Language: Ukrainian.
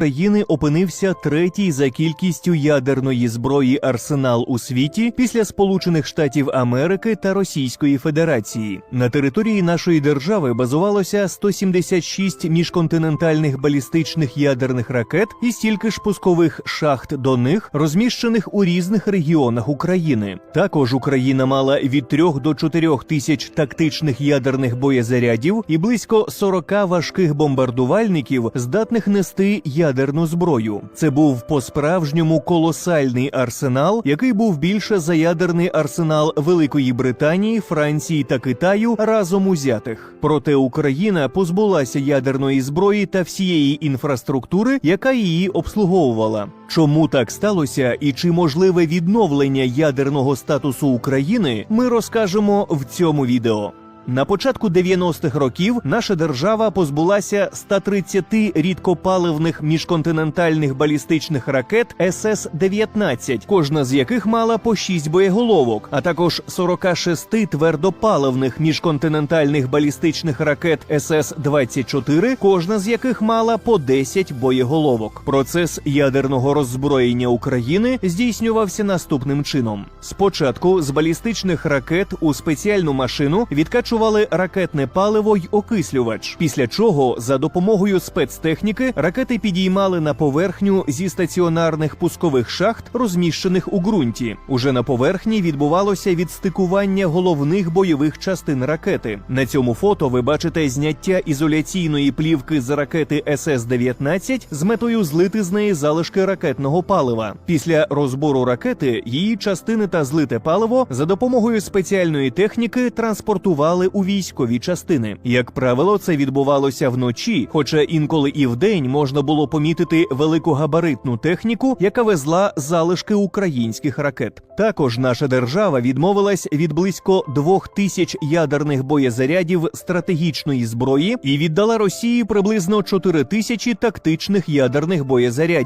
країни опинився третій за кількістю ядерної зброї арсенал у світі після Сполучених Штатів Америки та Російської Федерації. На території нашої держави базувалося 176 міжконтинентальних балістичних ядерних ракет і стільки ж пускових шахт до них, розміщених у різних регіонах України. Також Україна мала від 3 до 4 тисяч тактичних ядерних боєзарядів і близько 40 важких бомбардувальників, здатних нести ядерну зброю. Це був по-справжньому колосальний арсенал, який був більше за ядерний арсенал Великої Британії, Франції та Китаю разом узятих. Проте Україна позбулася ядерної зброї та всієї інфраструктури, яка її обслуговувала. Чому так сталося і чи можливе відновлення ядерного статусу України, ми розкажемо в цьому відео. На початку 90-х років наша держава позбулася 130 рідкопаливних міжконтинентальних балістичних ракет СС-19, кожна з яких мала по 6 боєголовок, а також 46 твердопаливних міжконтинентальних балістичних ракет СС-24, кожна з яких мала по 10 боєголовок. Процес ядерного роззброєння України здійснювався наступним чином: спочатку з балістичних ракет у спеціальну машину відкачували ракетне паливо й окислювач. Після чого за допомогою спецтехніки ракети підіймали на поверхню зі стаціонарних пускових шахт, розміщених у ґрунті. Уже на поверхні відбувалося відстикування головних бойових частин ракети. На цьому фото ви бачите зняття ізоляційної плівки з ракети СС-19 з метою злити з неї залишки ракетного палива. Після розбору ракети її частини та злите паливо за допомогою спеціальної техніки транспортували у військові частини. Як правило, це відбувалося вночі, хоча інколи і вдень можна було помітити великогабаритну техніку, яка везла залишки українських ракет. Також наша держава відмовилась від близько двох тисяч ядерних боєзарядів стратегічної зброї і віддала Росії приблизно 4 тисячі тактичних ядерних боєзарядів.